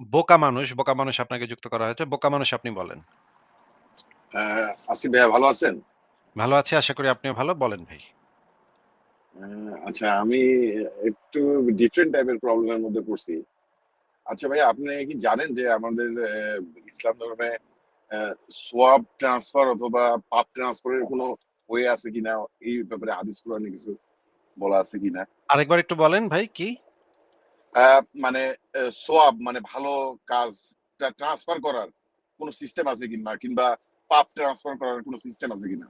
বোকা মানুষ, বোকা মানুষ আপনাকে যুক্ত করা হয়েছে। বোকা মানুষ আপনি বলেন। আ আসিফ ভাইয়া ভালো আছেন? ভালো আছি। আশা করি আপনিও ভালো। বলেন ভাই। আচ্ছা আমি একটু ডিফারেন্ট টাইপের প্রবলেম এর মধ্যে পড়ছি। আচ্ছা ভাই আপনি কি জানেন যে আমাদের ইসলাম ধর্মে সোয়াব ট্রান্সফার অথবা পাপ ট্রান্সফারের কোনো ওয়ে আছে কিনা? এই ব্যাপারে হাদিস কোরআনে কিছু বলা আছে কিনা? আরেকবার একটু বলেন ভাই কি? মানে সোয়াব মানে ভালো কাজটা ট্রান্সফার করার কোন সিস্টেম আছে কিনা? কিংবা পাপ ট্রান্সফার করার কোন সিস্টেম আছে কিনা?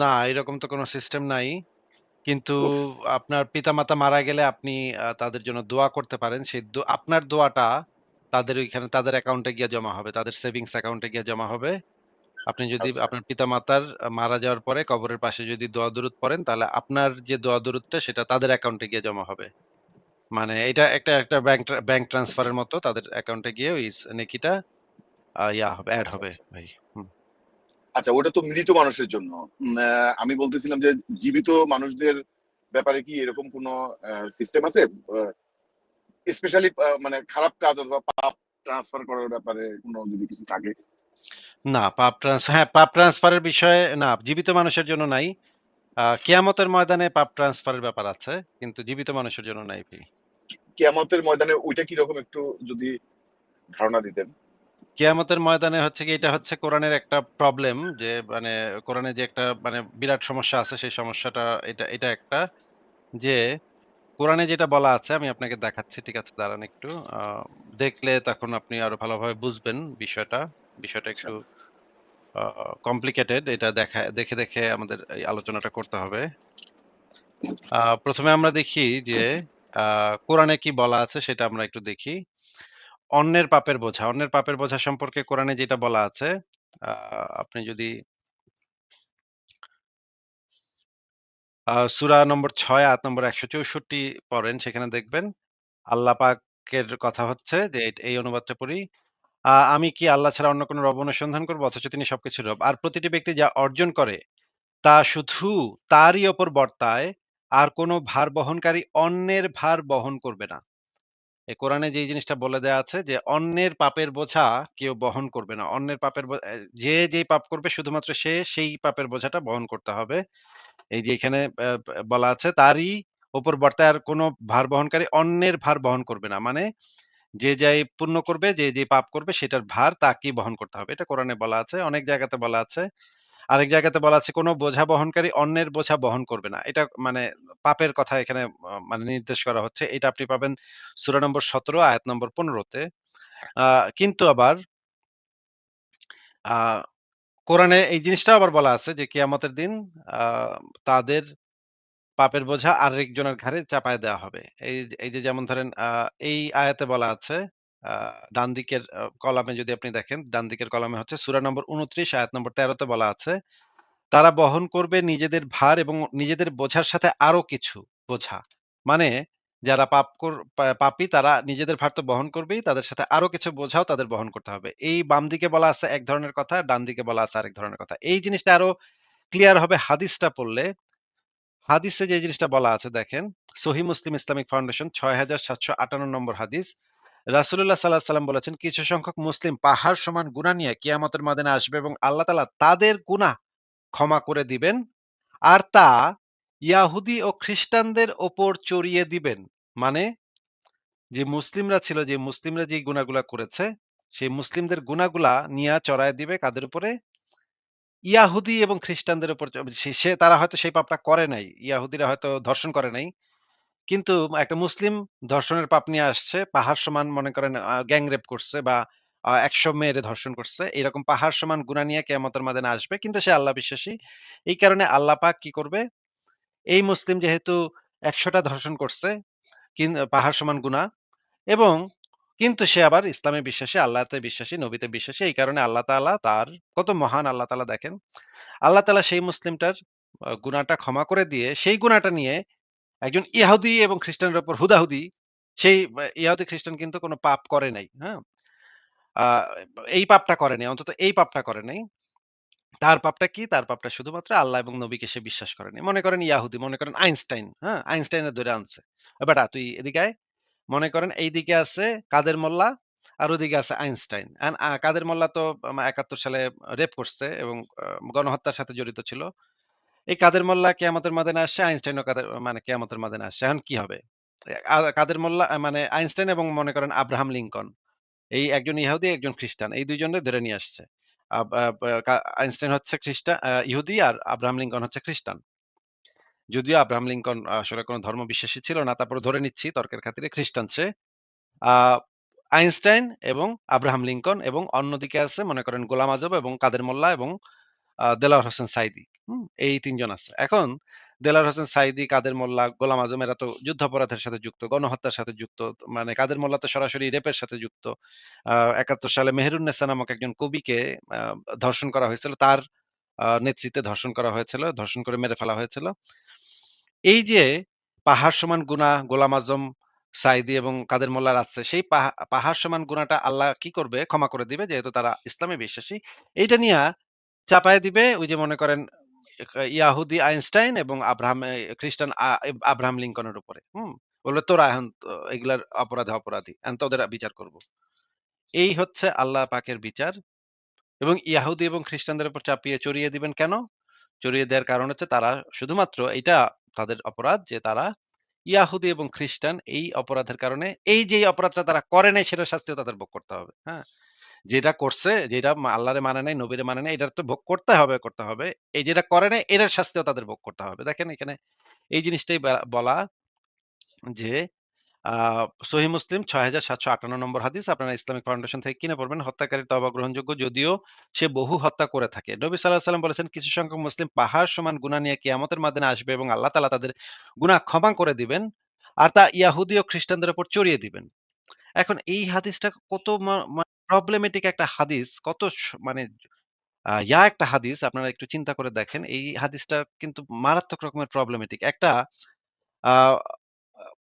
না এরকম তো কোনো সিস্টেম নাই। কিন্তু! আপনার পিতামাতা মারা গেলে আপনি তাদের জন্য দোয়া করতে পারেন। সেই আপনার দোয়াটা তাদের ওইখানে তাদের অ্যাকাউন্টে গিয়ে জমা হবে। তাদের সেভিংস অ্যাকাউন্টে গিয়ে জমা হবে। আপনি যদি আচ্ছা। আপনার পিতামাতার মারা যাওয়ার পরে কবরের পাশে যদি দোয়া দরুদ পড়েন তাহলে আপনার যে দোয়া দরুদটা সেটা তাদের অ্যাকাউন্টে গিয়ে জমা হবে। মানে এটা একটা একটা ব্যাংক ব্যাংক ট্রান্সফার এর মতো তাদের অ্যাকাউন্টে গিয়ে ওই নেকিটা ইয়া হবে, এড আচ্ছা, হবে আচ্ছা। ভাই। আচ্ছা ওটা তো মৃত মানুষের জন্য। আমি বলতেছিলাম যে জীবিত মানুষদের ব্যাপারে কি এরকম কোন সিস্টেম আছে? স্পেশালি মানে খারাপ কাজ অথবা পাপ ট্রান্সফার করার ব্যাপারে কোনো যদি কিছু থাকে? না পাপ ট্রান্স হ্যাঁ, পাপ ট্রান্সফার এর বিষয়ে না জীবিত মানুষের জন্য নাই। আ কিয়ামতের ময়দানে পাপ ট্রান্সফার এর ব্যাপার আছে। কিন্তু জীবিত মানুষের জন্য নাই ভাই। কিয়ামতের ময়দানে ওইটা কীরকম একটু যদি ধারণা দিতেন? কিয়ামতের ময়দানে হচ্ছে গিয়ে এটা হচ্ছে কোরআনের একটা প্রবলেম যে মানে কোরআনে যে একটা মানে বিরাট সমস্যা আছে সেই সমস্যাটা এটা এটা একটা যে কোরআনে যেটা বলা আছে আমি আপনাকে দেখাচ্ছি। ঠিক আছে দাঁড়ান একটু। আ দেখলে তখন আপনি আরও ভালোভাবে বুঝবেন বিষয়টা। বিষয়টা আচ্ছা। একটু কমপ্লিকেটেড এটা দেখা দেখে, দেখে আমাদের এই আলোচনাটা করতে হবে। আ ১ম এ আমরা দেখি যে কোরআনে কি বলা আছে সেটা আমরা একটু দেখি। অন্যের পাপের বোঝা, অন্যের পাপের বোঝা সম্পর্কে কোরআনে যেটা বলা আছে আপনি যদি সূরা নম্বর ছয় আট নম্বর ১৬৪ পড়েন সেখানে দেখবেন আল্লাহ পাকের কথা হচ্ছে যে এই অনুবাদটা পড়ি। আমি কি আল্লাহ ছাড়া অন্য কোনো রব অনুসন্ধান করব অথচ তিনি সবকিছু রব। আর প্রতিটি ব্যক্তি যা অর্জন করে, তা শুধু তারই ওপর বর্তায়, আর কোনো ভার বহনকারী অন্যের ভার বহন করবে না। এ কোরআনে যেই জিনিসটা বলে দেয়া আছে যে, অন্যের পাপের বোঝা কেউ বহন করবে না। অন্যের পাপের যে যেই পাপ করবে, শুধুমাত্র সে সেই পাপের বোঝাটা বহন করতে হবে। এই যে এখানে বলা আছে, তারই ওপর বর্তায়, আর কোনো ভার বহনকারী অন্যের ভার বহন করবে না। মানে যে যাই পুণ্য করবে, যে যে পাপ করবে সেটার ভার তাকেই বহন করতে হবে। এটা কোরআনে বলা আছে। অনেক জায়গাতে বলা আছে। আরেক জায়গাতে বলা আছে কোনো বোঝা বহনকারী অন্যের বোঝা বহন করবে না। এটা মানে পাপের কথা এখানে মানে নির্দেশ করা হচ্ছে। এটা আপনি পাবেন সূরা নম্বর ১৭ আয়াত নম্বর ১৫ তে। কিন্তু আবার কোরআনে এই জিনিসটাও আবার বলা আছে যে কিয়ামতের দিন তাদের পাপের বোঝা আরেকজনের ঘাড়ে চাপায় দেওয়া হবে। এই এই যে যেমন ধরেন এই আয়াতে বলা আছে আ ডান দিকের কলামে যদি আপনি দেখেন, ডান দিকের কলামে হচ্ছে সূরা নম্বর ২৯ আয়াত নম্বর ১৩ তে বলা আছে, তারা বহন করবে নিজেদের ভার এবং নিজেদের বোঝার সাথে আরও কিছু বোঝা। মানে যারা পাপ কর পাপী তারা নিজেদের ভার তো বহন করবেই, তাদের সাথে আরও কিছু বোঝাও তাদের বহন করতে হবে। এই বাম দিকে বলা আছে এক ধরনের কথা, ডান দিকে বলা আছে আরেক ধরনের কথা। এই জিনিসটা আরও ক্লিয়ার হবে হাদিসটা পড়লে। হাদিসে যে জিনিসটা বলা আছে দেখেন, সহিহ মুসলিম ইসলামিক ফাউন্ডেশন ৬৭৫৮ নম্বর হাদিস। রাসূলুল্লাহ সাল্লাল্লাহু আলাইহি সাল্লাম বলেছেন, কিছু সংখ্যক মুসলিম পাহাড় সমান গুনাহ নিয়ে কিয়ামতের ময়দানে আসবে এবং আল্লাহ তাআলা তাদের গুনাহ ক্ষমা করে দিবেন। আর তা ইয়াহুদি ও খ্রিস্টানদের ওপর চড়িয়ে দিবেন। মানে যে মুসলিমরা ছিল, যে মুসলিমরা যে গুনাহগুলা করেছে, সেই মুসলিমদের গুনাহগুলা নিয়ে চড়ায় দিবে কাদের উপরে? ইয়াহুদী এবং খ্রিস্টানদের উপর সে তারা হয়তো সেই পাপটা করে নাই। ইয়াহুদিরা হয়তো ধর্ষণ করে নাই। কিন্তু একটা মুসলিম ধর্ষণের পাপ নিয়ে আসছে। পাহাড় সমান মনে করেন আ গ্যাং রেপ করছে বা ১০০ মেয়েরে ধর্ষণ করছে। এরকম পাহাড় সমান গুনাহ নিয়ে কিয়ামতের ময়দানে আসবে। কিন্তু সে আল্লাহ বিশ্বাসী। এই কারণে আল্লাহ পাক কি করবে? এই মুসলিম যেহেতু ১০০ টা ধর্ষণ করছে, কিন পাহাড় সমান গুনাহ এবং কিন্তু সে আবার ইসলামে বিশ্বাসী, আল্লাহতে বিশ্বাসী, নবীতে বিশ্বাসী। এই কারণে আল্লাহ তাআলা তার কত মহান আল্লাহ তাআলা দেখেন। আল্লাহ তাআলা সেই মুসলিমটার গুনাহটা ক্ষমা করে দিয়ে সেই গুনাহটা নিয়ে একজন ইহুদী এবং খ্রিস্টানের উপর হুদাহুদি সেই ইহুদি খ্রিস্টান কিন্তু কোনো পাপ করে নাই। হ্যাঁ? এই পাপটা করে নাই। অন্তত এই পাপটা করে নাই। তার পাপটা কি? তার পাপটা শুধুমাত্র আল্লাহ এবং নবীকে সে বিশ্বাস করে নাই। মনে করেন ইয়াহুদি মনে করেন আইনস্টাইন, হ্যাঁ? আইনস্টাইনের ধইরা আনছে। "এ বেটা তুই এদিকে আয়।" মনে করেন এইদিকে আছে কাদের মোল্লা আর ওদিকে আছে আইনস্টাইন। কাদের মোল্লা তো ৭১ সালে রেপ করছে এবং গণহত্যার সাথে জড়িত ছিল। এই কাদের মোল্লা কিয়ামতের ময়দানে আসছে, আইনস্টাইনও কাদের মানে কিয়ামতের ময়দানে আসছে। এখন কি হবে? কাদের মোল্লা মানে আইনস্টাইন এবং মনে করেন আব্রাহাম লিঙ্কন। এই একজন ইহুদি, একজন খ্রিস্টান। এই ২ জনরে ধরে নিয়ে আসছে। আইনস্টাইন হচ্ছে খ্রিস্টান ইহুদি আর আব্রাহাম লিঙ্কন হচ্ছে খ্রিস্টান। যদিও আব্রাহাম লিঙ্কন আসলে কোন ধর্ম বিশ্বাসী ছিল না। তারপরে ধরে নিচ্ছি তর্কের খাতিরে খ্রিস্টান সে। আইনস্টাইন এবং আব্রাহাম লিঙ্কন এবং অন্যদিকে আছে মনে করেন গোলাম আজম এবং কাদের মোল্লা এবং আ দেলোয়ার হোসেন সাইদী। এই তিনজন আছে। এখন দেলোয়ার হোসেন সাইদী, কাদের মোল্লা, গোলাম আজম এরা তো যুদ্ধাপরাধের সাথে যুক্ত, গণহত্যার সাথে যুক্ত। মানে কাদের মোল্লা তো সরাসরি রেপের সাথে যুক্ত। ৭১ সালে মেহেরুন্নেসা নামক একজন কবিকে ধর্ষণ করা হয়েছিল। তার নেতৃত্বে ধর্ষণ করা হয়েছিল। ধর্ষণ করে মেরে ফেলা হয়েছিল। এই যে পাহাড় সমান গুনাহ গোলাম আজম, সাইদী এবং কাদের মোল্লার আছে, সেই পাহাড় সমান গুনাহটা আল্লাহ কি করবে? ক্ষমা করে দিবে যেহেতু তারা ইসলামে বিশ্বাসী। এইটা নিয়া চাপায় দিবে ওই যে মনে করেন ইয়াহুদি আইনস্টাইন এবং আব্রাহাম খ্রিস্টান আব্রাহাম লিঙ্কনের উপরে। হুম? বলবে তোরা এখন এগুলার অপরাধে অপরাধী। এখন তোদের বিচার করব। এই হচ্ছে আল্লাহ পাকের বিচার এবং ইয়াহুদি এবং খ্রিস্টানদের উপর চাপিয়ে চড়িয়ে দিবেন কেন? চড়িয়ে দেওয়ার কারণ হচ্ছে তারা শুধুমাত্র এটা তাদের অপরাধ যে তারা ইয়াহুদি এবং খ্রিস্টান এই অপরাধের কারণে এই যে অপরাধটা তারা করে নাই সেটা শাস্তিও তাদের ভোগ করতে হবে। হ্যাঁ? যেটা করছে, যেটা আল্লাহরে মানে নাই, নবীরে মানে নাই, এটার তো ভোগ করতে হবে, করতে হবে। এই যেটা করে নাই, এটার শাস্তিও তাদের ভোগ করতে হবে। দেখেন এখানে এই জিনিসটাই বলা যে আ সহিহ মুসলিম ৬৭৫৮ নম্বর হাদিস আপনারা ইসলামিক ফাউন্ডেশন থেকে কিনে পড়বেন। হত্যাকারীর তওবা গ্রহণযোগ্য যদিও সে বহু হত্যা করে থাকে। নবী আলাইহি সাল্লাম বলেছেন, কিছু সংখ্যক মুসলিম পাহাড় সমান গুনাহ নিয়ে কিয়ামতের ময়দানে আসবে এবং আল্লাহ তাআলা তাদের গুনাহ ক্ষমা করে দিবেন। আর তা ইয়াহুদি ও খ্রিস্টানদের উপর চড়িয়ে দিবেন। এখন এই হাদিসটা কত প্রবলেমেটিক একটা হাদিস, কত মানে ইয়া একটা হাদিস আপনারা একটু চিন্তা করে দেখেন। এই হাদিসটা কিন্তু মারাত্মক রকমের প্রবলেমেটিক। একটা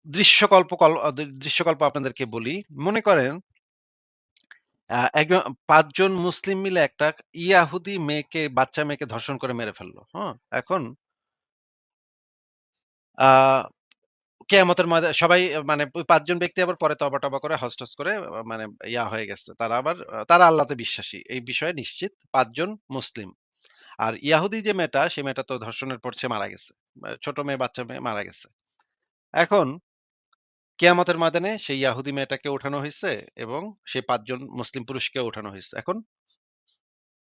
দৃশ্যকল্প দৃশ্যকল্প আপনাদেরকে বলি। মনে করেন আ একজন ৫ জন মুসলিম মিলে একটা ইয়াহুদি মেয়েকে, বাচ্চা মেয়েকে ধর্ষণ করে মেরে ফেলল। হ্যাঁ? এখন আ কেয়ামতের সবাই মানে ওই ৫ জন ব্যক্তি আবার পরে তওবা-টবা করে হজ-টজ করে মানে ইয়া হয়ে গেছে। তারা আবার তারা আল্লাহতে বিশ্বাসী। এই বিষয়ে নিশ্চিত ৫ জন মুসলিম। আর ইয়াহুদি যে মেয়েটা, সে মেয়েটা তো ধর্ষণের পর সে মারা গেছে। ছোট মেয়ে, বাচ্চা মেয়ে মারা গেছে। এখন কেয়ামতের ময়দানে সেই ইয়াহুদি মেয়েটাকে উঠানো হইছে এবং সেই ৫ জন মুসলিম পুরুষকেও উঠানো হইছে। এখন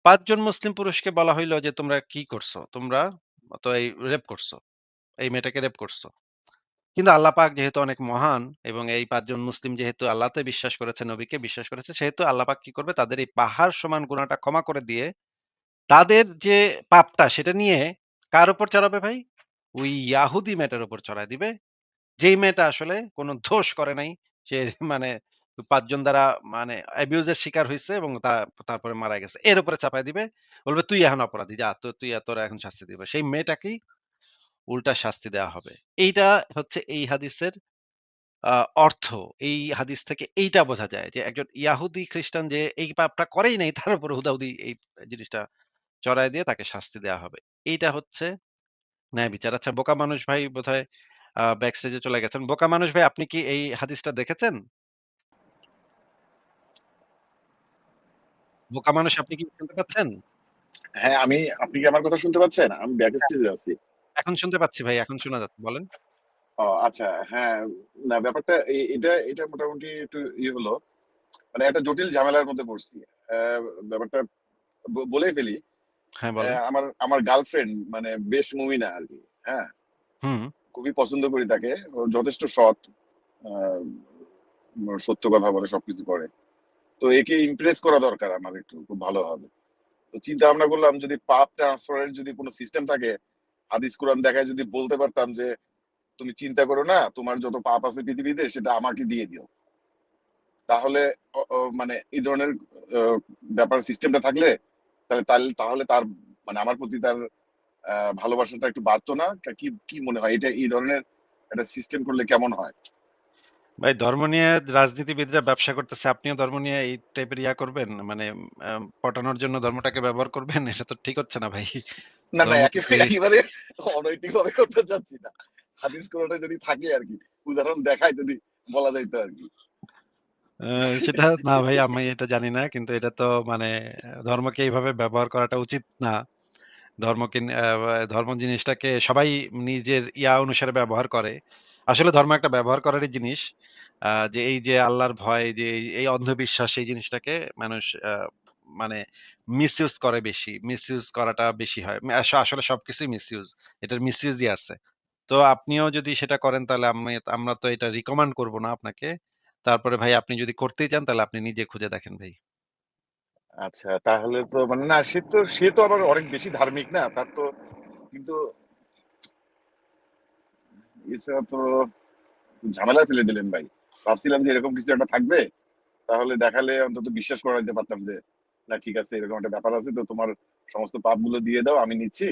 ৫ জন মুসলিম পুরুষকে বলা হইল যে, "তোমরা কি করছ? তোমরা তো এই রেপ করছ। এই মেয়েটাকে রেপ করছ।" কিন্তু আল্লাহ পাক যেহেতু অনেক মহান এবং এই ৫ জন মুসলিম যেহেতু আল্লাহতে বিশ্বাস করেছে, নবীকে বিশ্বাস করেছে, সেহেতু আল্লাহ পাক কি করবে? তাদের এই পাহাড় সমান গুনাহটা ক্ষমা করে দিয়ে, তাদের যে পাপটা সেটা নিয়ে কার উপর চড়াবে ভাই? ওই ইয়াহুদি মেয়েটার উপর চড়ায় দিবে। যেই মেয়েটা আসলে কোন দোষ করে নাই। সে মানে ৫ জন দ্বারা মানে অ্যাবিউজ এর শিকার হইছে এবং তা তারপরে মারা গেছে। এর উপরে চাপায় দিবে। বলবে, "তুই এখন অপরাধী। যা তো তুই তোরা এখন শাস্তি দিবে।" সেই মেয়েটাকেই উল্টা শাস্তি দেওয়া হবে। এইটা হচ্ছে এই হাদিসের অর্থ। এই হাদিস থেকে এইটা বোঝা যায় যে একজন ইয়াহুদি খ্রিস্টান যে এই পাপটা করেই নাই তার উপর হুদাহুদি এই জিনিসটা চড়ায় দিয়ে তাকে শাস্তি দেওয়া হবে। এইটা হচ্ছে ন্যায় বিচার। আচ্ছা বোকা মানুষ ভাই বোধহয় আ ব্যাক স্টেজে চলে গেছেন। বোকা মানুষ ভাই আপনি কি এই হাদিসটা দেখেছেন? বোকা মানুষ আপনি কি শুনতে পাচ্ছেন? হ্যাঁ, আমি আপনি কি আমার কথা শুনতে পাচ্ছেন? আমি ব্যাক হ্যাঁ। স্টেজে আছি। এখন শুনতে পাচ্ছি ভাই, এখন শোনা যাচ্ছে। বলেন। ও আচ্ছা, হ্যাঁ, না ব্যাপারটা এটা এটা মোটামুটি একটু ইয়ে হলো। মানে একটা জটিল ঝামেলার মধ্যে পড়ছি। ব্যাপারটা বলেই ফেলি। হ্যাঁ। আমার আমার গার্লফ্রেন্ড মানে বেশ মুমিনা আর কি হ্যাঁ? খুবই পছন্দ করি তাকে। ও যথেষ্ট সৎ। সত্য কথা বলে, সবকিছু করে। তো একে ইমপ্রেস করা দরকার আমার একটু খুব ভালোভাবে। তো চিন্তা ভাবনা করলাম যদি পাপ ট্রান্সফার এর যদি কোন সিস্টেম থাকে, হাদিস কোরআন দেখায় যদি বলতে পারতাম যে, "তুমি চিন্তা করো না, তোমার যত পাপ আছে পৃথিবীতে সেটা আমাকে দিয়ে দিও।" তাহলে মানে এই ধরনের ব্যাপার সিস্টেমটা থাকলে তাহলে তাহলে তার মানে আমার প্রতি তার ভালোবাসাটা একটু বাড়তো না? কি কি মনে হয়? এটা এই ধরনের একটা সিস্টেম করলে কেমন হয়? ভাই ধর্ম নিয়ে রাজনীতিবিদরা ব্যবসা করতেছে। আপনিও ধর্ম নিয়ে এই টাইপের ইয়া করবেন? মানে পটানোর জন্য ধর্মটাকে ব্যবহার করবেন? এটা তো ঠিক হচ্ছে না ভাই। না, না একেবারে একেবারে অনৈতিকভাবে করতে চাচ্ছি না। হাদিস কোরআনে যদি থাকে আর কি উদাহরণ দেখায় যদি বলা যাইতো আরকি। আ সেটা না ভাই আমি এটা জানি না। কিন্তু এটা তো মানে ধর্মকে এইভাবে ব্যবহার করাটা উচিত না। ধর্মকে ধর্ম জিনিসটাকে সবাই নিজের ইয়া অনুসারে ব্যবহার করে। আসলে ধর্ম একটা ব্যবহার করারই জিনিস। যে এই যে আল্লাহর ভয় যে এই, অন্ধবিশ্বাস এই জিনিসটাকে মানুষ মানে মিসইউজ করে বেশি। মিসইউজ করাটা বেশি হয়। আস আসলে সবকিছুই মিসইউজ। এটার মিসইউজই আছে। তো আপনিও যদি সেটা করেন তাহলে আমি আমরা তো এটা রিকমেন্ড করব না আপনাকে। তারপরে ভাই আপনি যদি করতেই চান তাহলে আপনি নিজে খুঁজে দেখেন ভাই। আচ্ছা তাহলে তো মানে না সে তো সে তো আবার অনেক বেশি ধার্মিক না। তার তো কিন্তু তো ঝামেলায় ফেলে দিলেন ভাই। ভাবছিলাম যে এরকম কিছু একটা থাকবে। তাহলে দেখালে অন্তত বিশ্বাস করাইতে পারতাম যে, না ঠিক আছে এরকম একটা ব্যাপার আছে তো তোমার সমস্ত পাপগুলো দিয়ে দাও আমি নিচ্ছি।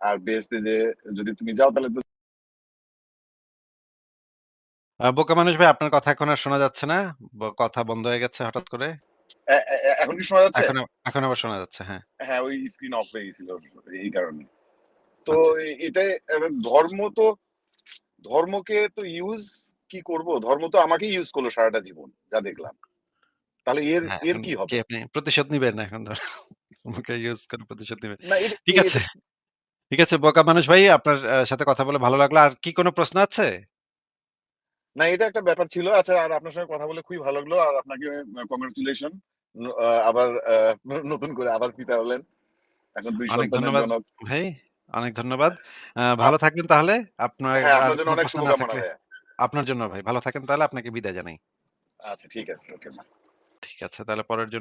আর বেহেশতে যেয়ে যদি তুমি যাও তাহলে তো বোকা মানুষ ভাই আপনার কথা এখন আর শোনা যাচ্ছে না। কথা বন্ধ হয়ে গেছে হঠাৎ করে। এখন কি শোনা যাচ্ছে? এখন আবার শোনা যাচ্ছে। হ্যাঁ। হ্যাঁ, ওই স্ক্রিন অফ হয়ে গেছিল এই কারণে। তো আচ্ছা। এ এটাই একটা ধর্ম তো ধর্মকে তো ইউজ কি করব? ধর্ম তো আমাকেই ইউজ করল সারাটা জীবন যা দেখলাম। তাহলে এর হ্যাঁ, এর কি হবে? আপনি প্রতিশোধ নিবেন এখন ধর ইউজ করে প্রতিশোধ নিবেন। ঠিক আছে। ঠিক আছে বোকা মানুষ ভাই আপনার সাথে কথা বলে ভালো লাগল। আর কি কোনো প্রশ্ন আছে? না এটা একটা ব্যাপার ছিল। আচ্ছা আর আপনার সঙ্গে কথা বলে খুবই ভালো লাগল। আর আপনাকে কংগ্রাচুলেশন। আবার নতুন করে আবার পিতা হলেন। এখন ২ অনেক সন্তানের ধন্যবাদ জনক। ভাই। অনেক ধন্যবাদ। ভালো থাকবেন তাহলে। আপনার হ্যাঁ, আপনার জন্য অনেক শুভকামনা আপনার জন্য ভাই। ভালো থাকেন তাহলে আপনাকে বিদায় জানাই। আচ্ছা ঠিক আছে। ওকে। ঠিক আছে তাহলে পরের জন